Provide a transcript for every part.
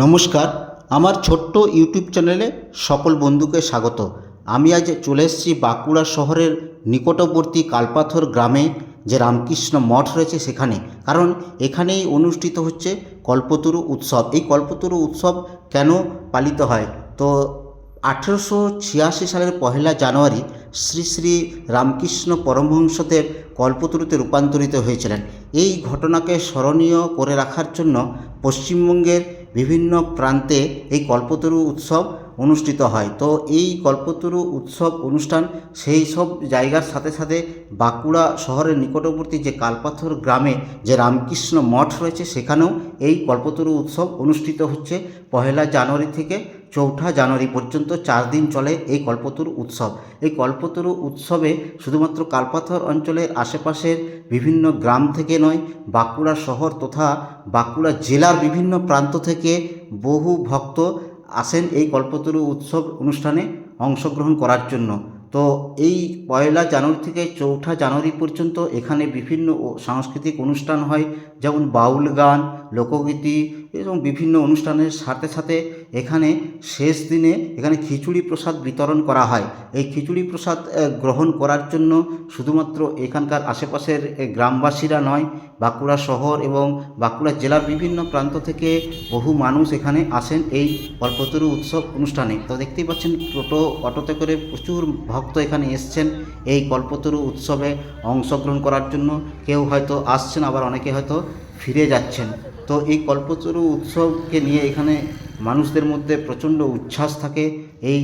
নমস্কার, আমার ছোট্ট ইউটিউব চ্যানেলে সকল বন্ধুকে স্বাগত। আমি আজ চলে এসেছি বাঁকুড়া শহরের নিকটবর্তী কালপাথর গ্রামে, যে রামকৃষ্ণ মঠ রয়েছে সেখানে। কারণ এখানেই অনুষ্ঠিত হচ্ছে কল্পতরু উৎসব। এই কল্পতরু উৎসব কেন পালিত হয়? তো আঠেরোশো ছিয়াশি সালের পহেলা জানুয়ারি শ্রী শ্রী রামকৃষ্ণ পরমহংসদেব কল্পতরুতে রূপান্তরিত হয়েছিলেন। এই ঘটনাকে স্মরণীয় করে রাখার জন্য পশ্চিমবঙ্গের বিভিন্ন প্রান্তে এই কল্পতরু উৎসব অনুষ্ঠিত হয়। তো এই কল্পতরু উৎসব অনুষ্ঠান সেই সব জায়গার সাথে সাথে বাঁকুড়া শহরের নিকটবর্তী যে কালপাথর গ্রামে যে রামকৃষ্ণ মঠ রয়েছে, সেখানেও এই কল্পতরু উৎসব অনুষ্ঠিত হচ্ছে। পহেলা জানুয়ারি থেকে চৌঠা জানুয়ারি পর্যন্ত চার দিন চলে এই কল্পতরু উৎসব। এই কল্পতরু উৎসবে শুধুমাত্র কালপাথর অঞ্চলের আশেপাশের বিভিন্ন গ্রাম থেকে নয়, বাঁকুড়া শহর তথা বাঁকুড়া জেলার বিভিন্ন প্রান্ত থেকে বহু ভক্ত আসেন এই কল্পতরু উৎসব অনুষ্ঠানে অংশগ্রহণ করার জন্য। তো এই পয়লা জানুয়ারি থেকে চৌঠা জানুয়ারি পর্যন্ত এখানে বিভিন্ন সাংস্কৃতিক অনুষ্ঠান হয়। যেমন বাউল গান, লোকগীতি এবং বিভিন্ন অনুষ্ঠানের সাথে সাথে এখানে শেষ দিনে এখানে খিচুড়ি প্রসাদ বিতরণ করা হয়। এই খিচুড়ি প্রসাদ গ্রহণ করার জন্য শুধুমাত্র এখানকার আশেপাশের গ্রামবাসীরা নয়, বাঁকুড়া শহর এবং বাঁকুড়া জেলার বিভিন্ন প্রান্ত থেকে বহু মানুষ এখানে আসেন এই কল্পতরু উৎসব অনুষ্ঠানে। তো দেখতেই পাচ্ছেন, টোটো অটোতে করে প্রচুর ভক্ত এখানে এসছেন এই কল্পতরু উৎসবে অংশগ্রহণ করার জন্য। কেউ হয়তো আসছেন, আবার অনেকে হয়তো ফিরে যাচ্ছেন। তো এই কল্পতরু উৎসবকে নিয়ে এখানে মানুষদের মধ্যে প্রচণ্ড উচ্ছ্বাস থাকে। এই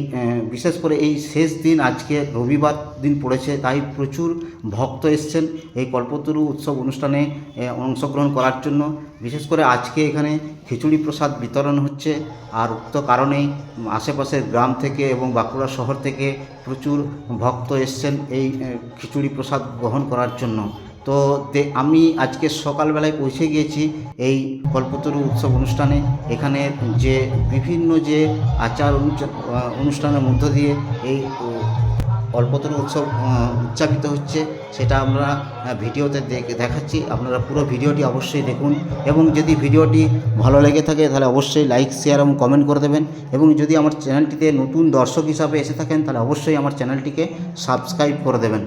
বিশেষ করে এই শেষ দিন, আজকে রবিবার দিন পড়েছে, তাই প্রচুর ভক্ত এসছেন এই কল্পতরু উৎসব অনুষ্ঠানে অংশগ্রহণ করার জন্য। বিশেষ করে আজকে এখানে খিচুড়ি প্রসাদ বিতরণ হচ্ছে। আর উক্ত কারণেই আশেপাশের গ্রাম থেকে এবং বাঁকুড়া শহর থেকে প্রচুর ভক্ত এসছেন এই খিচুড়ি প্রসাদ গ্রহণ করার জন্য। তো আমি আজকে সকালবেলায় পৌঁছে গিয়েছি এই কল্পতরু উৎসব অনুষ্ঠানে। এখানে যে বিভিন্ন যে আচার অনুষ্ঠানের মধ্য দিয়ে এই কল্পতরু উৎসব উদযাপিত হচ্ছে, সেটা আমরা ভিডিওতে দেখ- দেখাচ্ছি। আপনারা পুরো ভিডিওটি অবশ্যই দেখুন এবং যদি ভিডিওটি ভালো লেগে থাকে, তাহলে অবশ্যই লাইক, শেয়ার এবং কমেন্ট করে দেবেন। এবং যদি আমার চ্যানেলটিতে নতুন দর্শক হিসাবে এসে থাকেন, তাহলে অবশ্যই আমার চ্যানেলটিকে সাবস্ক্রাইব করে দেবেন।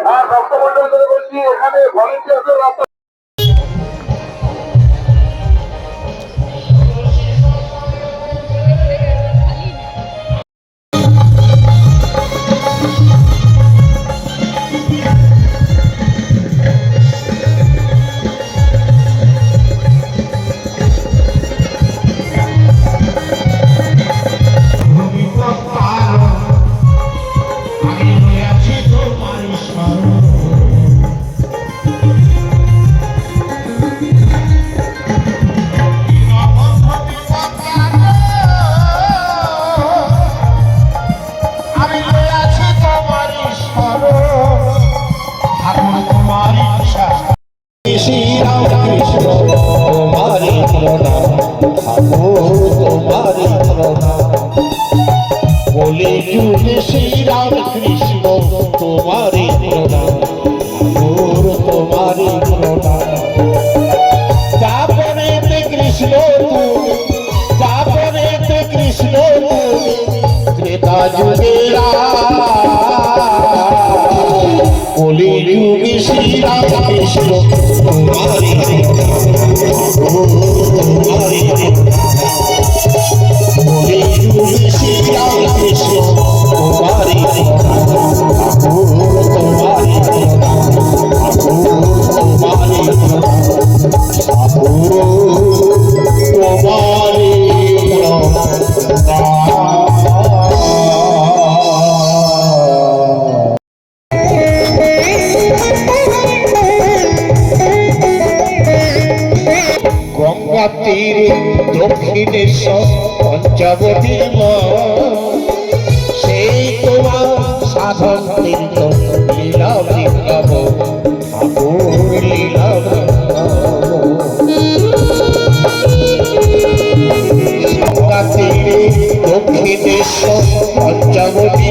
হ্যাঁ ভক্তমন্ডলীদের বলছি এখানে ভলেন্টিয়ারদের বলে যুগে শ্রীরাম কৃষ্ণ তোমারি প্রণাম ঠাকুর তোমারি প্রণাম। তারপরে কৃষ্ণ তুমি তারপরে কৃষ্ণ ত্রেতা বলি যুগে শ্রীরাম কৃষ্ণ তোমারি তোমারি গঙ্গা তীরে দক্ষিণেশ্বর পঞ্চবতী মা সেই তোমার সাধন তীর্থ লীলা বৃন্দাব ঠাকুর লীলা দক্ষিণেশ্বর পঞ্চবতী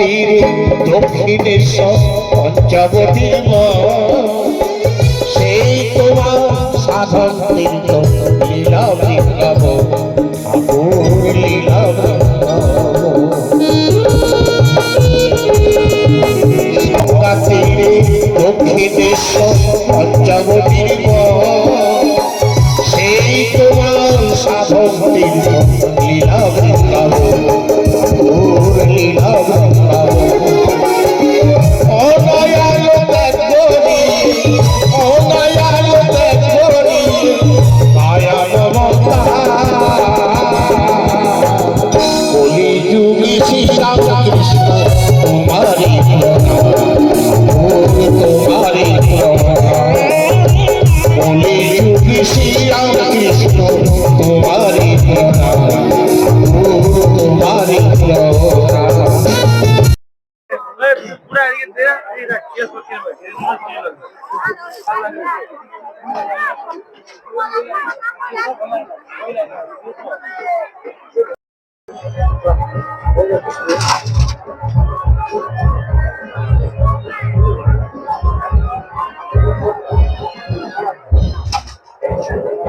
তীরে দক্ষিণেশ্বর পঞ্চবতী সেই তোমার সাধন তীর্থ সাধন লীলা বৃন্দাব লীলা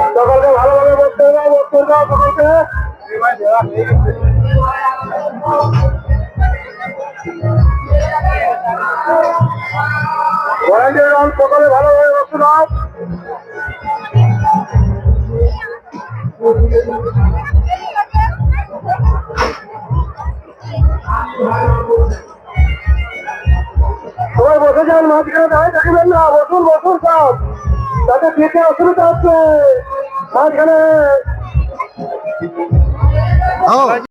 সকলকে ভালোভাবে বলতে দাও বলতে দাও সকলকে। ভলেন্টিয়ার সকলে ভালোভাবে দাও সবাই বসে যান, মাঝখানে দাঁড়িয়ে থাকবেন না। বসুন বসুন সব। তাতে দিতে অসুবিধা হচ্ছে। মাঝখানে।